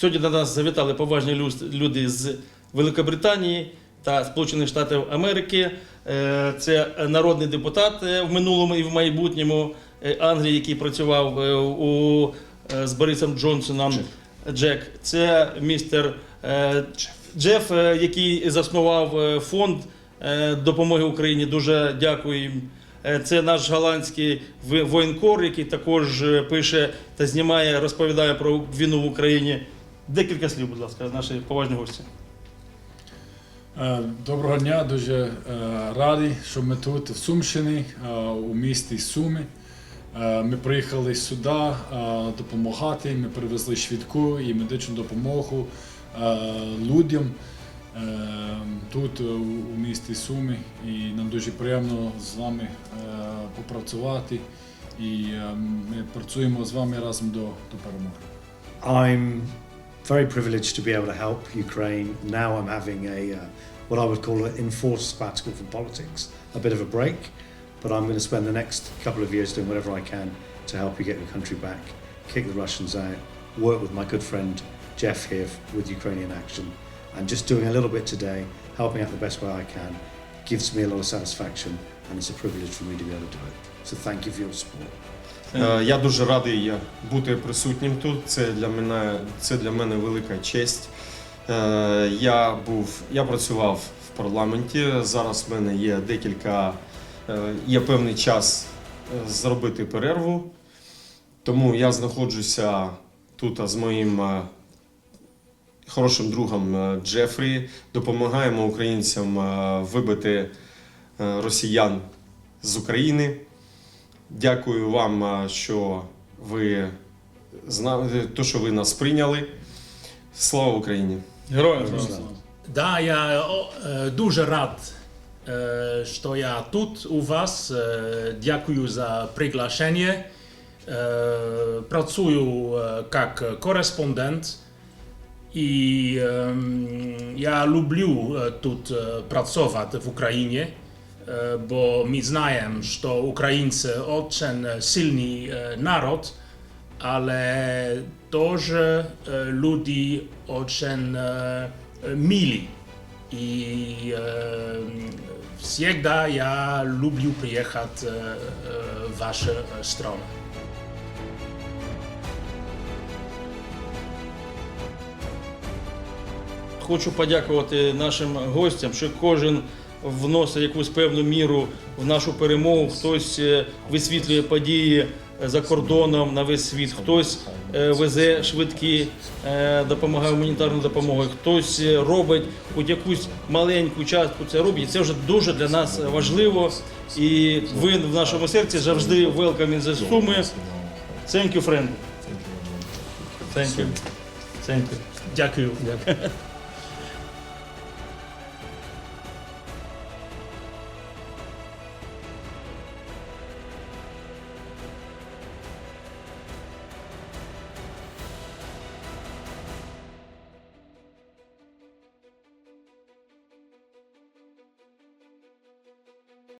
Сьогодні до нас завітали поважні люди з Великобританії та Сполучених Штатів Америки. Е, Це народний депутат е, в минулому і в майбутньому е, Англії, який працював у, з Борисом Джонсоном. Джек. Це містер Джеф, який заснував фонд допомоги Україні. Дуже дякую їм. Це наш голландський воєнкор, який також пише та знімає, розповідає про війну в Україні. Декілька слів, будь ласка, наші поважні гості. Е, Доброго дня, дуже е, радий, що ми тут в Сумщині, е, у місті Суми. Ми приїхали сюди допомагати. Ми привезли швидку і медичну допомогу людям тут у місті Суми. І нам дуже приємно з вами попрацювати. І ми працюємо з вами разом до, до перемоги. I'm very privileged to be able to help Ukraine. Now I'm having a uh, what I would call an enforced sabbatical from politics, a bit of a break. But I'm going to spend the next couple of years doing whatever I can to help you get your country back, kick the Russians out, work with my good friend Jeff here with Ukrainian Action, and just doing a little bit today, helping out the best way I can, gives me a lot of satisfaction, and it's a privilege for me to be able to do it. So thank you for your support. Е, Я дуже радий бути присутнім тут. Це для мене, це для мене велика честь. Е, Я був, я працював в парламенті. Зараз в мене є декілька, е, є певний час зробити перерву. Тому я знаходжуся тут з моїм хорошим другом Джефрі. Допомагаємо українцям вибити росіян з України. Дякую вам, що ви знали, то, що ви нас прийняли. Слава Україні! Героям слава! Да, я е, дуже рад, е, що я тут у вас. Е, Дякую за приглашення. Працюю як кореспондент. І ем, я люблю тут працювати в Україні, е, бо ми знаємо, що українці дуже сильний е, народ, але теж е, люди е, милі. І е, завжди я люблю приїхати е, в вашу сторону. Хочу подякувати нашим гостям, що кожен вносить якусь певну міру в нашу перемогу. Хтось е, висвітлює події за кордоном на весь світ, хтось е, везе швидкі, е, допомагає гуманітарною допомогою, хтось е, робить хоч якусь маленьку частку це робить. Це вже дуже для нас важливо. І ви в нашому серці завжди in the Суми. Thank you, friend. Thank you. Thank you. Дякую. Дякую.